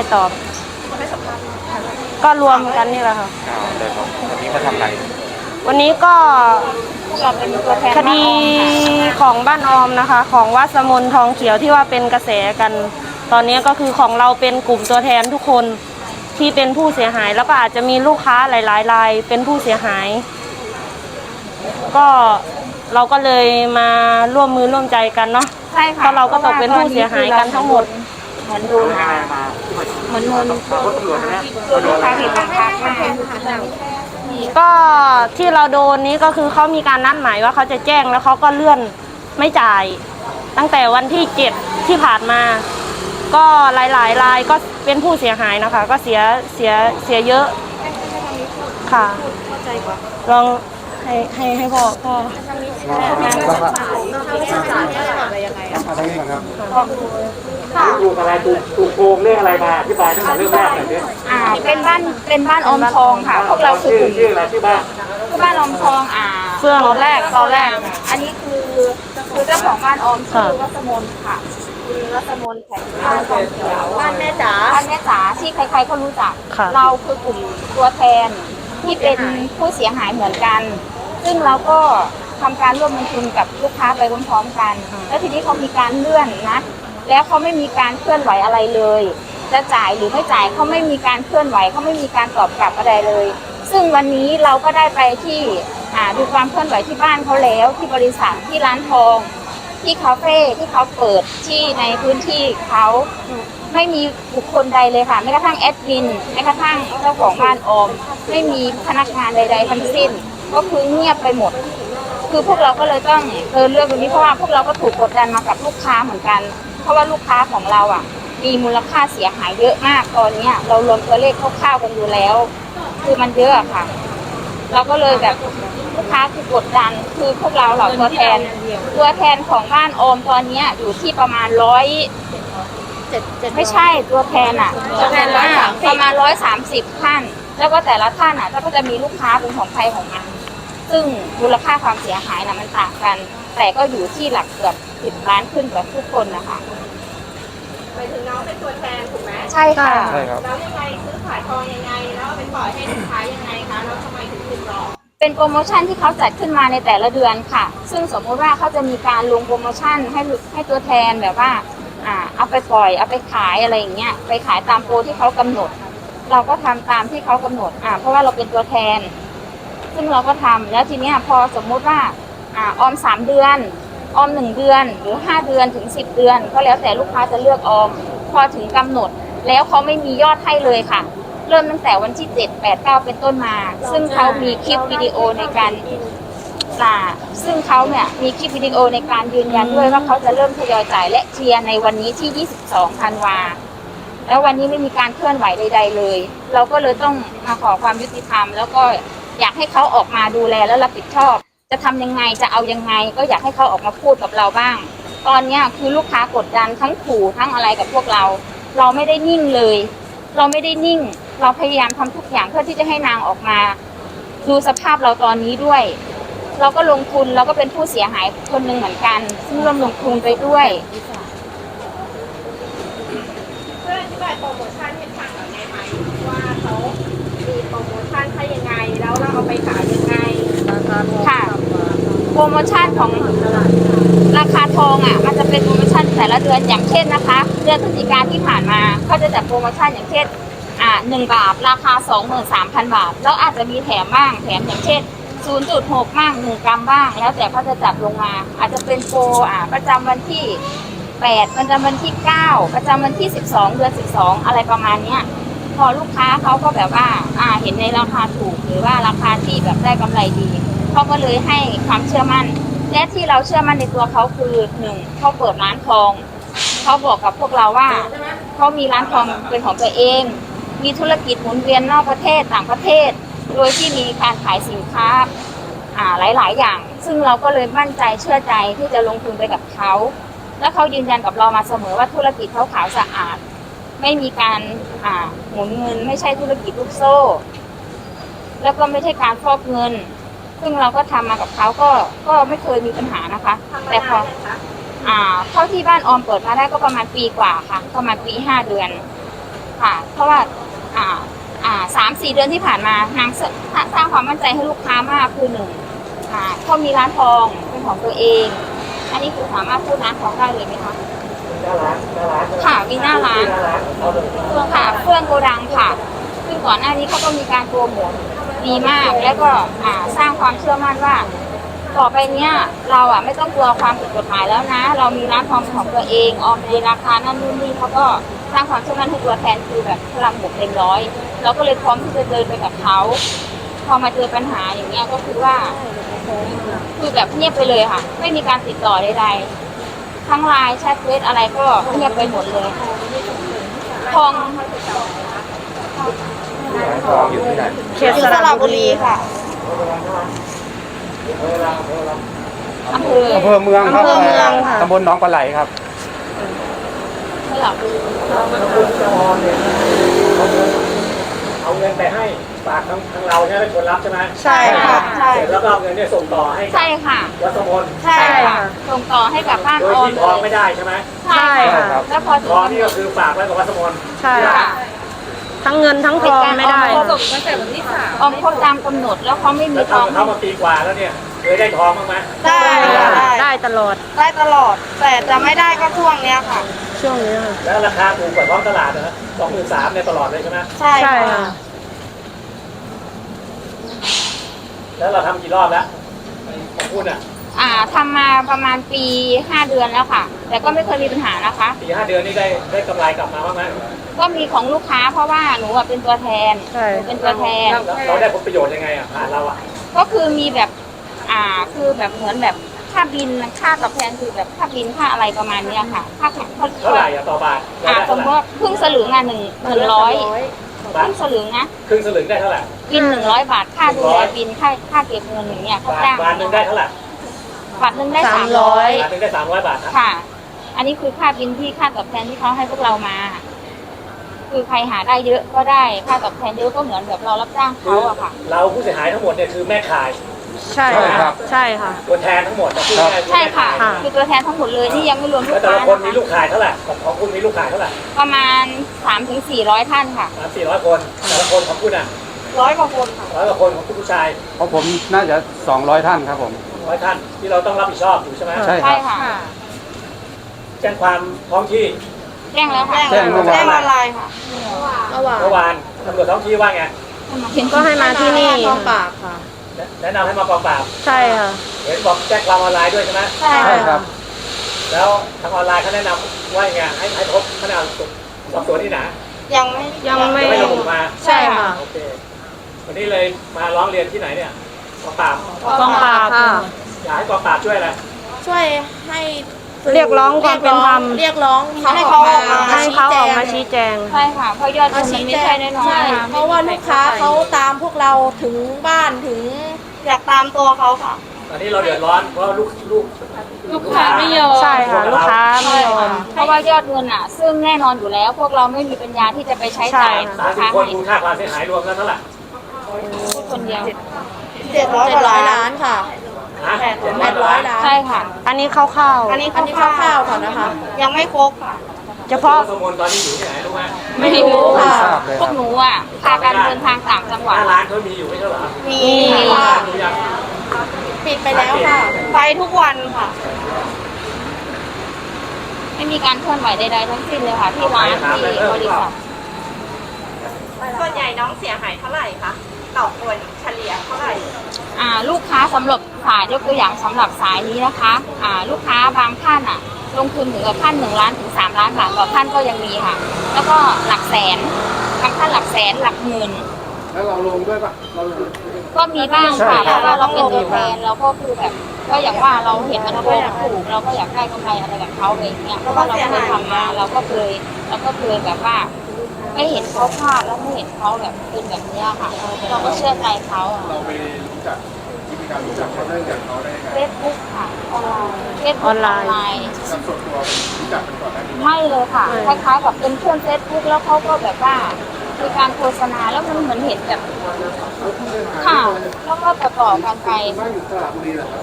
ได้ตอบ ก็รวมกันนี่แหละค่ะอ่าได้ครับวันนี้มาทำอะไรวันนี้ก็เราเป็นตัวแทนคดีของบ้านออมนะคะ ของวัดสมนทองเขียวที่ว่าเป็นกระแสกัน ตอนนี้ก็คือของเราเป็นกลุ่มตัวแทนทุกคนที่เป็นผู้เสียหาย แล้วก็อาจจะมีลูกค้าหลายๆรายเป็นผู้เสียหาย ก็เราก็เลยมาร่วมมือร่วมใจกันเนาะใช่ค่ะเพราะเราก็ตกเป็นผู้เสียหายกันทั้งหมด เหมือนโดนอะไรมาเหมือนโดนรถตำรวนะโดนลูกค้าผิดบังคับมาก็ที่เราโดนนี้ก็คือเขามีการนัดหมายว่าเขาจะแจ้งแล้วเขาก็เลื่อนไม่จ่าย ตั้งแต่วันที่เจ็ดที่ผ่านมา ก็หลายๆรายก็เป็นผู้เสียหายนะคะ ก็เสียเสียเสียเยอะค่ะลอง ให้ให้ให้พ่อพ่อถูกอะไรถูกถูกโกงเรื่องอะไรมาอธิบายตั้งแต่เรื่องแรกหน่อยสิอ่าเป็นบ้านเป็นบ้านอมทองค่ะ พวกเราคือชื่อกลุ่มชื่ออะไรชื่อบ้านคือบ้านอมทองอ่าเฟื่อง ตอนแรกตอนแรก อันนี้คือคือเจ้าของบ้านออมชื่อวัสมนค่ะคุณวัสมนแข็งบ้านทองเขียวบ้านแม่จ๋าบ้านแม่จ๋าที่ใครๆก็รู้จัก ค่ะ เราคือกลุ่มตัวแทนที่เป็นผู้เสียหายเหมือนกัน ซึ่งเราก็ทำการร่วมลงทุนกับลูกค้าไปพร้อมๆกัน แล้วทีนี้เขามีการเลื่อนนัดแล้วเขาไม่มีการเคลื่อนไหวอะไรเลย จะจ่ายหรือไม่จ่ายเขาไม่มีการเคลื่อนไหวเขาไม่มีการตอบกลับอะไรเลย ซึ่งวันนี้เราก็ได้ไปที่อ่าดูความเคลื่อนไหวที่บ้านเขาแล้ว ที่บริษัทที่ร้านทอง ที่คาเฟ่ที่เขาเปิดที่ในพื้นที่เขาไม่มีบุคคลใดเลยค่ะแม้กระทั่งแอดมินแม้กระทั่งเจ้าของบ้านออม ไม่มีพนักงานใด ๆ ทั้งสิ้น ก็คือเงียบไปหมด คือพวกเราก็เลยต้องเดินเรื่องตรงนี้เพราะว่าพวกเราก็ถูกกดดันมากับลูกค้าเหมือนกัน เพราะว่าลูกค้าของเราอะ มีมูลค่าเสียหายเยอะมากตอนเนี้ยเรารวมตัวเลขคร่าวๆกันดูแล้ว คือมันเยอะอะค่ะ เราก็เลยแบบลูกค้าคือกดดัน คือพวกเราเหล่าตัวแทน ตัวแทนของบ้านโอมตอนเนี้ยอยู่ที่ประมาณร้อยไม่ใช่ตัวแทนอะตัวแทนร้อยสามประมาณร้อยสามสิบท่าน แล้วก็แต่ละท่านอะก็จะมีลูกค้าเป็นของใครของมัน ซึ่งมูลค่าความเสียหายนะมันต่างกัน แต่ก็อยู่ที่หลักเกือบสิบล้านขึ้นกับทุกคนนะคะไปถึงน้องเป็นตัวแทนถูกไหมใช่ค่ะ ใช่ครับแล้วยังไงซื้อขายทองยังไง แล้วเอาไปปล่อยให้ลูกค้ายังไงคะแล้วทำไมถึงติดต่อเป็นโปรโมชั่นที่เขาจัดขึ้นมาในแต่ละเดือนค่ะ ซึ่งสมมติว่าเขาจะมีการลงโปรโมชั่นให้ลูให้ตัวแทนแบบว่าอ่าเอาไปปล่อยเอาไปขายอะไรอย่างเงี้ยไปขายตามโปรที่เขากำหนด เราก็ทำตามที่เขากำหนดอ่าเพราะว่าเราเป็นตัวแทน ซึ่งเราก็ทำแล้วทีเนี้ยพอสมมุติว่าอ่าออมสามเดือนออมหนึ่งเดือนหรือห้าเดือนถึงสิบเดือน ก็แล้วแต่ลูกค้าจะเลือกออม พอถึงกำหนดแล้วเขาไม่มียอดให้เลยค่ะ เริ่มตั้งแต่วันที่7 8 9เป็นต้นมา ซึ่งเขามีคลิปวิดีโอในการล่าซึ่งเขาเนี่ยมีคลิปวิดีโอในการยืนยันด้วยว่าเขาจะเริ่มทยอยจ่ายและเคลียร์ในวันนี้ที่ 22 ธันวา แล้ววันนี้ไม่มีการเคลื่อนไหวใด ๆ เลย เราก็เลยต้องมาขอความยุติธรรม แล้วก็ อยากให้เขาออกมาดูแลและรับผิดชอบ จะทำยังไงจะเอายังไง ก็อยากให้เขาออกมาพูดกับเราบ้าง ตอนนี้คือลูกค้ากดดันทั้งขู่ทั้งอะไรกับพวกเรา เราไม่ได้นิ่งเลย เราไม่ได้นิ่ง เราพยายามทำทุกอย่างเพื่อที่จะให้นางออกมา ดูสภาพเราตอนนี้ด้วย เราก็ลงทุนเราก็เป็นผู้เสียหายคนหนึ่งเหมือนกัน ซึ่งร่วมลงทุนไปด้วย เพื่ออธิบายโปรโมชั่นให้ฟังหน่อยได้ไหมว่าเขามีโปรโมชั่นให้ยังไง แล้วเราเอาไปขายยังไงค่ะ โปรโมชั่นของราคาทองอะ มันจะเป็นโปรโมชั่นแต่ละเดือนอย่างเช่นนะคะ เดือนพฤศจิกาที่ผ่านมาเขาจะจัดโปรโมชั่นอย่างเช่นอ่าหนึ่งบาทราคาสองหมื่นสามพันบาท แล้วอาจจะมีแถมบ้างแถมอย่างเช่น 0.6บ้าง1กรัมบ้าง แล้วแต่เขาจะจัดลงมา อาจจะเป็นโปรอ่าประจำวันที่8ประจำวันที่ 9 ประจำวันที่ 12 เดือน 12 อะไรประมาณเนี้ยพ อลูกค้าเขาก็แบบว่าอ่าเห็นในราคาถูก หรือว่าราคาที่แบบได้กำไรดีเขาก็เลยให้ความเชื่อมั่น และที่เราเชื่อมั่นในตัวเขาคือหนึ่งเขาเปิดร้านทองเขาบอกกับพวกเราว่าเขามีร้านทองเป็นของตัวเอง มีธุรกิจหมุนเวียนนอกประเทศต่างประเทศ โดยที่มีการขายสินค้าอ่าหลาย ๆ อย่าง ซึ่งเราก็เลยมั่นใจเชื่อใจที่จะลงทุนไปกับเขา และเขายืนยันกับเรามาเสมอว่าธุรกิจเขาขาวสะอาด ไม่มีการอ่าหมุนเงิน ไม่ใช่ธุรกิจลูกโซ่ แล้วก็ไม่ใช่การฟอกเงิน ซึ่งเราก็ทำมากับเขาก็ก็ไม่เคยมีปัญหานะคะทำมาแต่พอนานยังคะอ่าเท่าที่บ้านออมเปิดมาได้ก็ประมาณปีกว่าค่ะ ประมาณปีห้าเดือน ค่ะ เพราะว่าอ่าอ่าสามสี่เดือนที่ผ่านมานางสสร้างความมั่นใจให้ลูกค้ามากคือหนึ่งอ่าเขามีร้านทองเป็นของตัวเอง อันนี้คือสามารถพูดร้านทองได้เลยไหมคะ หน้าร้านหน้าร้านค่ะมีหน้าร้านหน้าร้านเอาเลยเครื่องค่ะเครื่องโกดังค่ะ ซึ่งก่อนหน้านี้เขาก็มีการโปรโมทดีมาก แล้วก็อ่าสร้างความเชื่อมั่นว่า ต่อไปเนี้ยเราอะไม่ต้องกลัวความผิดกฎหมายแล้วนะ เรามีร้านทองของตัวเองออมในราคานั่นนู่นนี่เขาก็สร้างความเชื่อมั่นให้ตัวแทนคือแบบพลังบวกเต็มร้อยเราก็เลยพร้อมที่จะเดินไปกับเขาพอมาเจอปัญหาอย่างเงี้ยก็คือว่าคือแบบเงียบไปเลยค่ะ ไม่มีการติดต่อใดๆ ทั้งไลน์แชทเฟซอะไรก็เงียบไปหมดเลยทองเขตสระบุรีค่ะเวลาเวลาอำเภออำเภอเมืองครับอำเภอเมืองค่ะ ตำบลหนองปลาไหลครับสระบุรีคุณจะออนเนี่ยเอาเงินไปให้ ฝากทางทางเราเนี่ยเป็นคนรับใช่ไหมใช่ค่ะใช่เสร็จแล้วก็เอาเงินเนี่ยส่งต่อให้กับใช่ค่ะ วัดสมนใช่ค่ะ ส่งต่อให้กับบ้านโดยออมที่เลทองยไม่ได้ใช่ไหมใช่ค่ะครับแล้วพอถึงทองกำนี่หนก็ดคือฝากไว้กับวัดสมนใช่ค่ะ ทั้งเงินทั้งทองไม่ได้ ส่งตั้งแต่วันที่สามออมครบตามกำหนดแล้วเขาไม่มีแล้วทองทำกับเขามาปีกว่าแล้วเนี่ยเคยได้ทองบ้างไหมได้ค่ะได้ได้ตลอดได้ตลอด แต่จะไม่ได้ก็ช่วงเนี้ยค่ะ ช่วงนี้ค่ะแล้วราคาถูกกว่าท้องตลาดนะสองหมื่นสามเนี่ยตลอดเลยใช่ไหมใช่ใช่ค่ะ ค่ะ แล้วเราทำกี่รอบแล้วของคุณอะอ่าทำมาประมาณปีห้าเดือนแล้วค่ะ แต่ก็ไม่เคยมีปัญหานะคะปีห้าเดือนนี่ได้ได้กำไรกลับมาบ้างไหมก็มีของลูกค้าเพราะว่าหนูอะเป็นตัวแทนใช่ หนูเป็นตัวแทน แล้วเราได้ผลประโยชน์ยังไงอะผ่านเราอะก็คือมีแบบ อ่า คือแบบเหมือนแบบค่าบินค่าตอบแทนคือแบบค่าบินค่าอะไรประมาณเนี้ยค่ะ ค่าแข่งเท่าไหร่อะต่อบาทเราอ่าได้สเท่ามไหติร่ว่าครึ่งสลึงอะหนึ่งหนึ่งร้อย คบาทรึ่งสลึงนะครึ่งสลึงได้เท่าไหร่บินหนึ่งร้อยบาทค่าดูแลบินค่าค่าเก็บเงินอย่างเงี้ยเขาบาทจ้างบาทหนึ่งได้เท่าไหร่บาทหนึ่งได้สาสามมร้ร้ออยยบาทหนึ่งได้สามร้อยบาทนะค่ะ อันนี้คือค่าบินที่ค่าตอบแทนที่เขาให้พวกเรามา คือใครหาได้เยอะก็ได้ค่าตอบแทนเยอะก็เหมือนแบบเรารับจ้างคืเขาออะค่ะ เราผู้เสียหายทั้งหมดเนี่ยคือแม่ขาย ใช่ใช่ครัค่ะบใช่ค่ะ ตัวแทนทั้งหมดนะคือครับแม่ใช่ค่ะ ค่ะ คือตัวแทนทั้งหมดเลยที่ยังไม่รวมลูแล้วกแต่ค้าละคนมีนะลูคะกขายเท่าไหร่ของของคุณมีลูกขายเท่าไหร่ประมาณสามถึงสี่ร้อยท่านค่ะ สามสี่ร้อยคนแต่ละคนของคุณอะร้อยกว่าคนค่ะ ร้อยกว่าคนของคุณผู้ชายเพราะผมน่าจะ 200 ท่านครับผม ร้อยท่านที่เราต้องรับผิดชอบอยู่ใช่ไหมใช่ใช่ครับ ค่ะ แจ้งความท้องที่แจ้งแล้วค่ะแจ้งเมื่อวาน แจ้งออนไลน์ค่ะเมื่อวานตำรวจท้องที่ว่าไง ก็ให้มาที่นี่ กองปราบค่ะ แนะนำให้มากองปราบใช่ค่ะ เห็นบอกแจ้งความออนไลน์ด้วยใช่ไหมใช่ใช่ครับ แล้วทางออนไลน์เขาแนะนำว่ายังไงให้ให้พบพนักงานสอบสวนที่ไหนยังไม่ยังไม่ยังไม่ระบุมา ใช่ค่ะโอเค วันนี้เลยมาร้องเรียนที่ไหนเนี่ยกองปราบกองปราบค่ะ อยากให้กองปราบช่วยอะไรช่วยให้ เรียกร้องความเป็นธรรมเรียกร้องให้เขาออกมาให้เขาออกมาชี้แจง ใช่ค่ะเพราะยอดเงิมานมันชี้ไม่แจใช่งน้อยใช่ๆเพราะว่าลูกค้าเขาตามพวกเราถึงบ้านถึงอยากตามตัวเขาค่ะ ตอนนี้เราเดือดร้อนเพราะลูกลูกลูกค้าไม่ยอมใช่ค่ะลูกค้าไม่ยอมเพราะว่ายอดเงินอะ ซึ่งแน่นอนอยู่แล้ว พวกเราไม่มีปัญญาที่จะไปใช้จ่ายใช่สามลูกสิบค้าคนให้มูลค่าความเสียหายรวมแล้วเท่าไหร่คนเดียวเจ็ดร้อยกว่าล้านค่ะฮะเจ็ด แปร้อยดร้ล้าอยนล้านใช่ค่ะ อันนี้คร่าวอันนี้คร่าวๆก่อนนะคะ ยังไม่ครบค่ะๆเฉพาะสมุนตอนนี้อยู่ที่ไหนรู้ไหมไม่รู้ไม่ค่ะทราบเลยพวกหนูอะพากันเดินทางต่างจังหหวัดน้าร้านเขามีอยู่ไม่ใช่เหรอมีมีค่ะดูยังปิดไปแล้วค่ะ ไปทุกวันค่ะ ไม่มีการเคลื่อนไหวใดๆทั้งสิ้นเลยค่ะ ที่ร้านที่บริษัทส่วนใหญ่น้องเสียหายเท่าไหร่คะต่อคนเฉลี่ยเท่าไหร่ อ่า ลูกค้าสำหรับ สายยกตัวอย่างสำหรับสายนี้นะคะอ่าลูกค้าบางท่านอะ ลงทุนถึงกับท่านหนึ่งล้านถึงสามล้านบาทต่อท่านก็ยังมีค่ะ แล้วก็หลักแสนบางท่านหลักแสนหลักหมื่นแล้วเราลงด้วยปะเราลงก็มีบ้างใช่ค่ะคเพรับราะว่าเราเป็นตัวแทนเราก็คือแบบก็อย่างว่าเราเห็นมันโกงถูกเราก็อยากได้กำไรอะไรกับเขาอะไรอย่างเงี้ยเพราะว่าเราเคยทำมาเราก็เคยเราก็เคยแบบว่า ไม่เห็นเขาพลาดแล้วไม่เห็นเขาแบบเป็นแบบเนี้ยค่ะ เราก็เชื่อใจเขาอะเราไปรู้จักวิธี การรู้จักเขาได้จากเขาได้ยังไงเฟซบุ๊กค่ะออนไลน์เฟซบุ๊กออนไลน์กับส่วนตัวรู้จักกันก่อนหน้านี้ไม่เลยค่ะ คล้ายๆแบบเป็นเพื่อนเฟซบุ๊กแล้วเขาก็แบบว่ามีการโฆษณาแล้วมันเหมือนเห็นแบบค่ะแล้วก็ต่อต่อๆกันไปบ้านอยู่สระบุรีเหรอครับ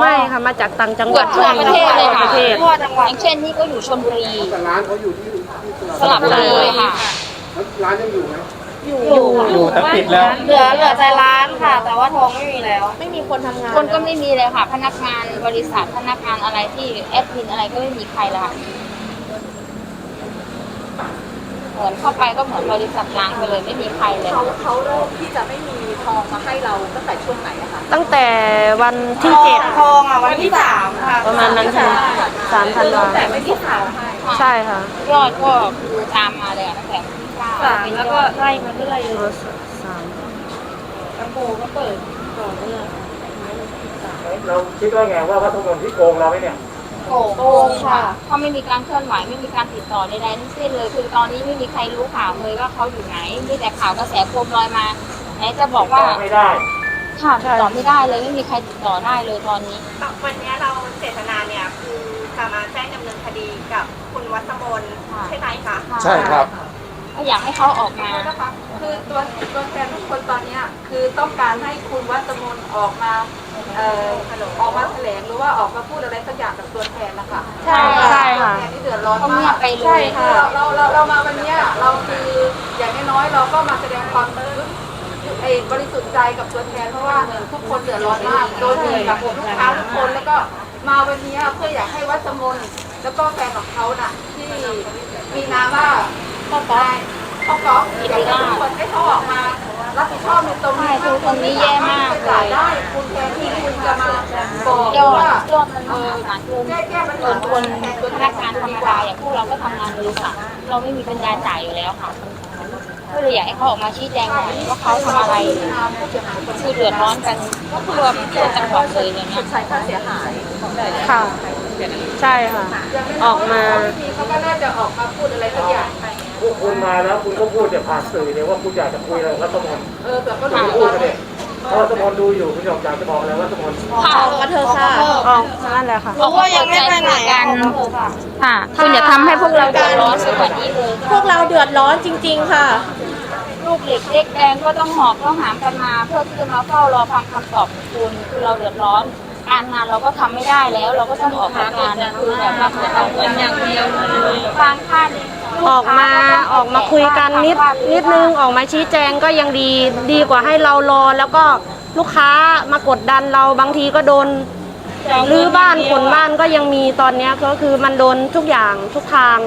ไม่ค่ะมาจากต่างจังหเกืวัอดบทั่วประเทศเลยทั่วค่ะประเทศทั่วจังหวัดอย่างเช่นนี่ก็อยู่ชลบุรีแต่ร้านเขาอยู่ที่ที่สสลับเลยค่ะแล้วร้านยังอยู่ไหม อยู่อยู่แต่ปิดแล้ว เหลือเหลือใจร้านค่ะ แต่ว่าทองไม่มีแล้ว ไม่มีคนทำงานคนก็ไม่มีเลยค่ะ พนักงานบริษัทพนักงานอะไรที่แอดมินอะไรก็ไม่มีใครละค่ะเหมือนเข้าไปก็เหมือนบริษัทล้างไปเลยไม่มีใครเลย เขาเขาเริ่มที่จะไม่มีทองมาให้เราตั้งแต่ช่วงไหนอะคะตั้งแต่วันที่เจ็ดทองอะวันที่สามค่ะประมาณนั้นค่ะสามธันวาแต่ไม่มีข่าวให้ ใช่ค่ะ ยอดก็คือตามมาเลยอะตั้งแต่วันที่เก้า สามเป็นแล้วยก็อดไล่มาเรื่อยสามกระโปรงก็เปิดต่อเนื่องเราคิดว่าไงว่าวัตถุมงคลที่โกงเราไหมเนี่ยโกงโกงค่ะเขาไม่มีการเคลื่อนไหวไม่มีการติดต่อใดๆทั้งสิ้นเลย คือตอนนี้ไม่มีใครรู้ข่าวเลยว่าเขาอยู่ไหนมีแต่ข่าวกระแสโคมลอยมาไหนจะบอกว่าไม่ได้ข่าวติดต่อไม่ได้เลยไม่มีใครติดต่อได้เลยตอนนี้วันนี้เราเจตนาเนี่ยคือจะมาแจ้งดำเนินคดีกับคุณวัชมนค่ะใช่ไหมคะใช่ครับก็ อยากให้เขาออกมา นะคะคือตัวตัวแทนทุกคนตอนเนี้ยคือต้องการให้คุณวัตมนออกมาเอ่อออกมาแถลงหรือว่าออกมาพูดอะไรสักอย่างกับตัวแทนนะคะใช่ค่ะใช่ค่ะตัวแทนที่เดือดร้อนเขาเงีมายกบไปเลย ใช่ค่ะเราเราเรามาวันเนี้ยเราคืออย่างน้อยๆเราก็มาแสดงความไอ้บริสุทธิ์ใจกับตัวแทนเพราะว่าหนึ่งทุกคนเดือดร้อนมากโดนมีกับลูกค้าทุกคนแล้วก็มาวันเนี้ยเพื่ออยากให้วัชมนแล้วก็แฟนของเขาน่ะที่มีนามว่า พ่อป๊อกอป๊อกอยากให้ทุกคนให้เขาออกมารับผิดชอบในตรงนี้ใช่คือตรงนี้แย่มากเลยจ่ได้คุณแทนที่คุณจะมาบอกยอดว่ายอดมันมหาศาลเกินแก้แก้ปัญหานคนพนักงานธรรมดาอย่างพวกเราก็ทำงานบริษัทเราไม่มีปัญญาจ่ายอยู่แล้วค่ะก็เลยอยากให้เขาออกมาชี้แจงหน่อยว่าเขาทำอะไรคือเดือดร้อนกันก็คือว่าทั่วจังหวัดเลยอย่างเงี้ยใช้ค่าเสียหายค่ะใช่ค่ะ ออกมาเขาก็น่าจะออกมาพูดอะไรสักอย่าง วกคุณมาแล้วคุณก็พูดแต่ผ่านสื่อเนี่ยว่าคุณอยากจะคุยอะไรกับวัตถุมงคลเออแต่ก็คุณดูพูดมาเนี่ยถ้าวัตถุมงคลดูอยู่คุณอยากจะบอกอะไรวัตถุมงคลค่ะออกมาเถอะค่ะออกนั่นแหละค่ะรู้ว่ายังไม่ไปไหนกัอะนออกมาเถอะค่ะค่ะคุณอย่าทำให้พวกเราเดือดร้อนไปกว่านี้เลยพวกเราเดือดร้อนจริง ๆ ค่ะลูกเหล็กเล็กแดงก็ต้องหอบต้องหามกันมา เพื่อที่จะมาเฝ้ารอฟังคำตอบของคุณคือเราเดือดร้อนการงานเราก็ทำไม่ได้แล้ว เราก็ต้องออกมางานคือแบบว่าเหมือนเอาเงินอย่างเดียวเลยบางท่าน ออกมาออกมาคุยกันนิดนิดนึงออกมาชี้แจงก็ยังดีดีกว่าให้เรารอ แล้วก็ลูกค้ามากดดันเราบางทีก็โดนรื้อบ้านขนบ้านก็ยังมีตอนเนี้ยก็คือมันโดนทุกอย่างทุกทาง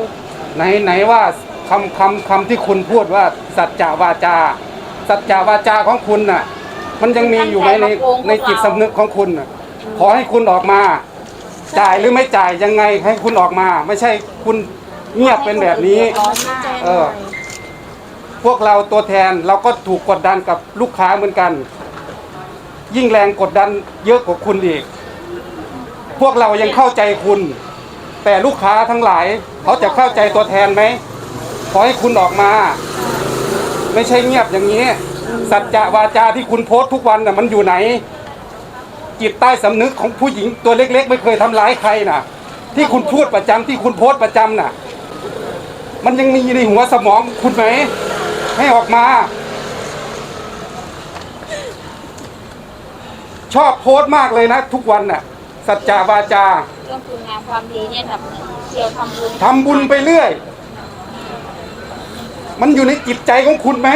ไหนไหนว่าคำคำคำที่คุณพูดว่าสัจจาวาจา สัจจาวาจาของคุณน่ะ มันยังมีอยู่ไหมในในจิตสำนึกของคุณน่ะขอให้คุณออกมา จ่ายหรือไม่จ่ายยังไงให้คุณออกมา ไม่ใช่คุณ เงียบเป็นแบบนี้ร้อนมากเออ พวกเราตัวแทนเราก็ถูกกดดันกับลูกค้าเหมือนกัน ยิ่งแรงกดดันเยอะกว่าคุณอีก พวกเรายังเข้าใจคุณ แต่ลูกค้าทั้งหลาย เขาจะเข้าใจตัวแทนไหมขอให้คุณออกมา ไม่ใช่เงียบอย่างนี้ สัจจะวาจาที่คุณโพสต์ทุกวันน่ะมันอยู่ไหน จิตใต้สำนึกของผู้หญิงตัวเล็ก ๆ ไม่เคยทำร้ายใครน่ะ ที่คุณพูดประจำที่คุณโพสต์ประจำน่ะ มันยังมีในหัวสมองคุณไหม ให้ออกมา ชอบโพสต์มากเลยนะ ทุกวันน่ะ สัจจาวาจาเรื่องคุณงามความดีเนี่ยแบบเที่ยวทำบุญทำบุญไปเรื่อย มันอยู่ในจิตใจของคุณไหม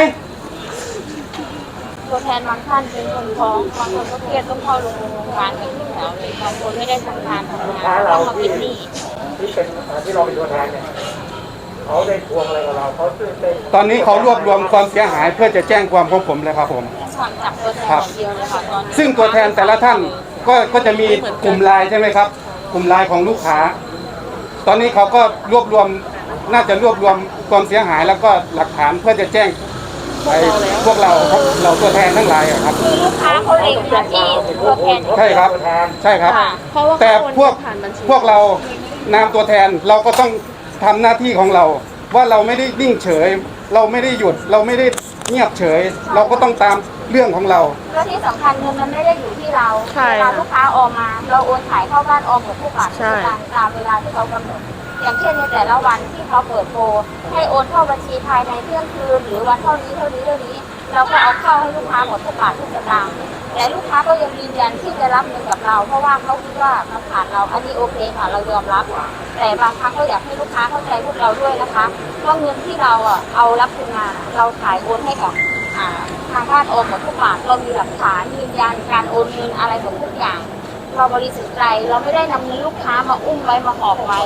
ตัวแทนบางท่านเป็นคนท้องบางคนก็เครียดต้องเข้าโรงพยาบาลกันทุกแถวเลยบางคนไม่ได้ทำงานทำลูกงาค้านเราต้องมาที่เป็นหนี้ที่เป็นที่เราเป็นตัวแทนเนี่ย เขาได้ทวงอะไรกับเราเขาซื้อเต้นตอนนี้เขารวบรวมความเสียหายเพื่อจะแจ้งความของผมเลยครับผม สั่งจับตัวแทนครับ อย่างเดียวเลยค่ะตอนนี้ซึ่งตัวแทนแต่ละท่านก็ก็จะมีกลุ่มไลน์ใช่ไหมครับ กลุ่มไลน์ของลูกค้า ตอนนี้เขาก็รวบรวมน่าจะรวบรวมความเสียหายแล้วก็หลักฐานเพื่อจะแจ้งไปพวกเราครับเราตัวแทนทั้งหลายอะครับ คือลูกค้าเขาเล็งมาที่ตัวแทน ใช่ครับตัวแทนใช่ครับ ค่ะ เพราะว่าแต่เขาโอนพวกผ่านบัญชีพวกเรานามตัวแทนเราก็ต้อง ทำหน้าที่ของเรา ว่าเราไม่ได้นิ่งเฉย เราไม่ได้หยุด เราไม่ได้เงียบเฉย เราก็ต้องตามเรื่องของเรา และที่สำคัญเงินมันไม่ได้อยู่ที่เราใช่เวลาลูกค้าออมมา เราโอนขายเข้าบ้านออมกับผู้ป่าใช่ตามตามเวลาที่เขากำหนดอย่างเช่นในแต่ละวันที่เขาเปิดโปรให้โอนเข้าบัญชีภายในเที่ยงคืนหรือวันเท่านี้เท่านี้เท่านี้ เราก็เอาเข้าให้ลูกค้าหมดทุกบาททุกสตางค์ แต่ลูกค้าก็ยังยืนยันที่จะรับเงินกับเรา เพราะว่าเขาคิดว่ามันผ่านเราอันนี้โอเคค่ะเรายอมรับ แต่บางครั้งก็อยากให้ลูกค้าเข้าใจพวกเราด้วยนะคะว่าเงินที่เราอะเอารับคืนมาเราถ่ายโอนให้กับทางบ้านโอนหมดทุกบาทเรามีหลักฐานยืนยันการโอนเงินอะไรหมดทุกอย่าง เราบริสุทธิ์ใจเราไม่ได้นำเงินลูกค้ามาอุ้มไว้มาหอบไว้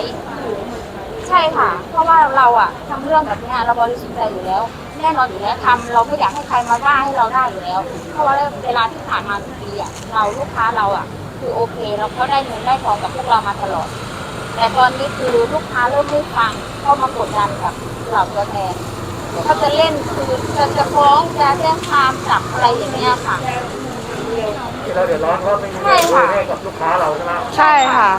ใช่ค่ะ เพราะว่าเราอะทำเรื่องแบบนี้เราบริสุทธิ์ใจอยู่แล้ว แน่นอนอยู่แล้วทำเราไม่อยากให้ใครมาว่าให้เราได้อยู่แล้ว เพราะว่าเวลาที่ผ่านมาทุกปีอะเราลูกค้าเราอะคือโอเคเราก็ได้เงินได้ทองกับพวกเรามาตลอด แต่ตอนนี้คือลูกค้าเริ่มไม่ฟังเข้ามากดดันกับเหล่าตัวแทนเขาจะเล่นคือจะจะฟ้องจะแจ้งความจับอะไรอย่างเงี้ยค่ะที่เราเดือดร้อนเพราะไม่มีใช่เงินค่ะให้กับลูกค้าเราใช่ไหมใช่ค่ะ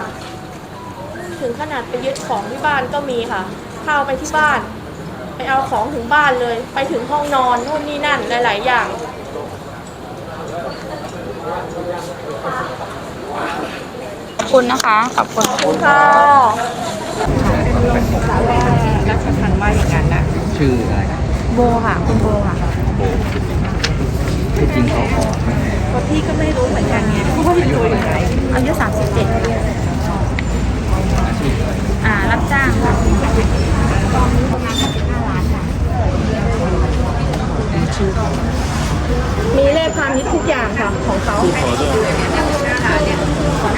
ถึงขนาดไปยึดของที่บ้านก็มีค่ะ เข้าไปที่บ้าน ไปเอาของถึงบ้านเลย ไปถึงห้องนอนนู่นนี่นั่นหลาย ๆ อย่าง ขอบคุณนะคะ ขอบคุณค่ะราชทันว่าอย่างนั้นนะชื่ออะไรโบค่ะ คุณโบค่ะที่จริงเขาขอไหมก็พี่ก็ไม่รู้เหมือนกันไงว่าเป็นตัวยังไงอายุ37ค่ะอาชีพอะไรอ่า รับจ้างค่ะ มีเลขควาณิชย์ทุกอย่างค่ะของเขาค